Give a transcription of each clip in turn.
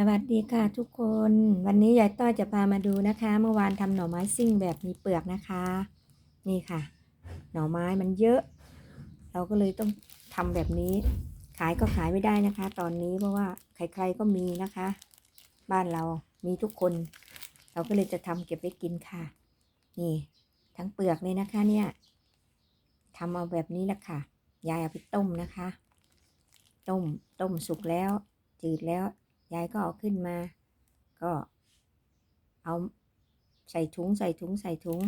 สวัสดีค่ะทุกคน วันนี้ยายต้อยจะพามาดูนะคะ เมื่อวานทำหน่อไม้ซิ่งแบบมีเปลือกนะคะ นี่ค่ะ หน่อไม้มันเยอะ เราก็เลยต้องทำแบบนี้ ขายก็ขายไม่ได้นะคะ ตอนนี้เพราะว่าใครๆก็มีนะคะ บ้านเรามีทุกคน เราก็เลยจะทำเก็บไว้กินค่ะ นี่ ทั้งเปลือกเลยนะคะ เนี่ยทำเอาแบบนี้แหละค่ะ ยายเอาไปต้มนะคะ ต้มต้มสุกแล้ว จืดแล้ว ยายก็เอาขึ้นมา ก็เอาใส่ถุงใส่ถุงใส่ถุง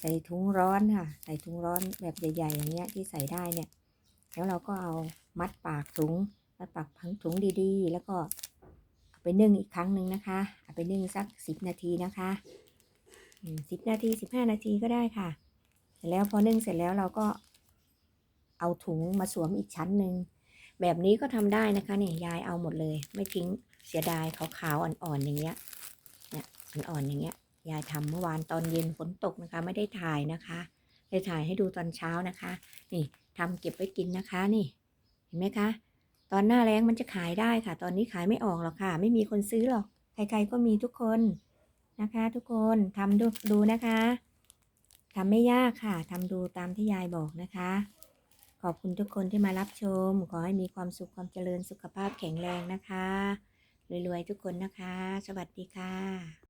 ใส่ถุงร้อนค่ะ ใส่ถุงร้อนแบบใหญ่ๆอย่างเงี้ยที่ใส่ได้เนี่ย แล้วเราก็เอามัดปากถุงมัดปากพังถุงดีๆ แล้วก็เอาไปนึ่งอีกครั้งหนึ่งนะคะ เอาไปนึ่งสักสิบนาทีนะคะสิบนาทีสิบห้านาทีก็ได้ค่ะ เสร็จแล้วพอนึ่งเสร็จแล้วเราก็เอาถุงมาสวมอีกชั้นหนึ่ง แบบนี้ก็ทำได้นะคะเนี่ยยายเอาหมดเลย ไม่ทิ้งเสียดายขาวๆอ่อนๆอย่างเงี้ยเนี่ยอ่อนๆอย่างเงี้ยยายทำเมื่อวานตอนเย็นฝนตกนะคะ ไม่ได้ถ่ายนะคะได้ถ่ายให้ดูตอนเช้านะคะ นี่ทำเก็บไว้กินนะคะนี่ เห็นไหมคะ ตอนหน้าแรงมันจะขายได้ค่ะ ตอนนี้ขายไม่ออกหรอกค่ะ ไม่มีคนซื้อหรอกใครๆก็มีทุกคนนะคะ ทุกคนทำดูดูนะคะทำไม่ยากค่ะทำดูตามที่ยายบอกนะคะ อบคุณทุกคนที่มารับชม ขอให้มีความสุขความเจริญสุขภาพแข็งแรงนะคะ รวยๆทุกคนนะคะ สวัสดีค่ะ